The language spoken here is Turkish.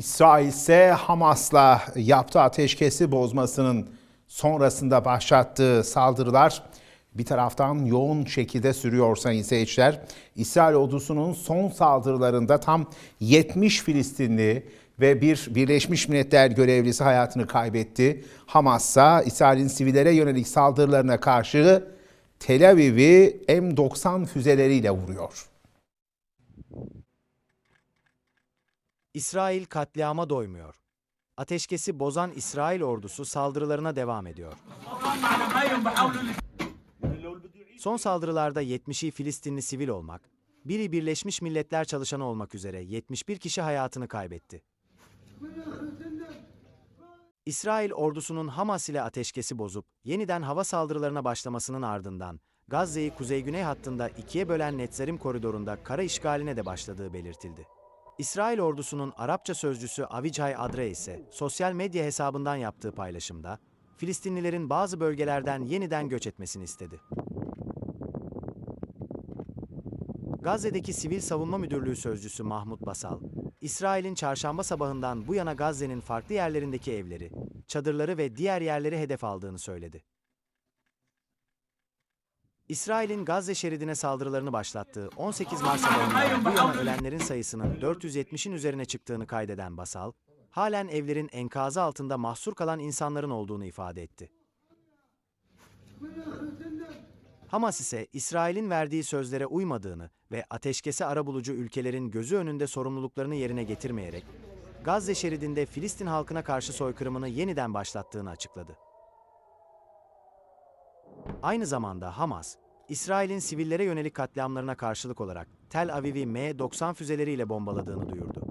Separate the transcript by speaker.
Speaker 1: İsrail ise Hamas'la yaptığı ateşkesi bozmasının sonrasında başlattığı saldırılar bir taraftan yoğun şekilde sürüyor sayın seyirciler. İsrail ordusunun son saldırılarında tam 70 Filistinli ve bir Birleşmiş Milletler görevlisi hayatını kaybetti. Hamas ise İsrail'in sivillere yönelik saldırılarına karşı Tel Aviv'i M90 füzeleriyle vuruyor.
Speaker 2: İsrail katliama doymuyor. Ateşkesi bozan İsrail ordusu saldırılarına devam ediyor. Son saldırılarda 70'i Filistinli sivil olmak, biri Birleşmiş Milletler çalışanı olmak üzere 71 kişi hayatını kaybetti. İsrail ordusunun Hamas ile ateşkesi bozup yeniden hava saldırılarına başlamasının ardından Gazze'yi kuzey-güney hattında ikiye bölen Netzarim koridorunda kara işgaline de başladığı belirtildi. İsrail ordusunun Arapça sözcüsü Avicay Adre ise sosyal medya hesabından yaptığı paylaşımda Filistinlilerin bazı bölgelerden yeniden göç etmesini istedi. Gazze'deki Sivil Savunma Müdürlüğü sözcüsü Mahmut Basal, İsrail'in çarşamba sabahından bu yana Gazze'nin farklı yerlerindeki evleri, çadırları ve diğer yerleri hedef aldığını söyledi. İsrail'in Gazze şeridine saldırılarını başlattığı 18 Mart sabahından bu yana ölenlerin sayısının 470'in üzerine çıktığını kaydeden Basal, halen evlerin enkazı altında mahsur kalan insanların olduğunu ifade etti. Hamas ise İsrail'in verdiği sözlere uymadığını ve ateşkesi arabulucu ülkelerin gözü önünde sorumluluklarını yerine getirmeyerek Gazze şeridinde Filistin halkına karşı soykırımını yeniden başlattığını açıkladı. Aynı zamanda Hamas, İsrail'in sivillere yönelik katliamlarına karşılık olarak Tel Aviv'i M-90 füzeleriyle bombaladığını duyurdu.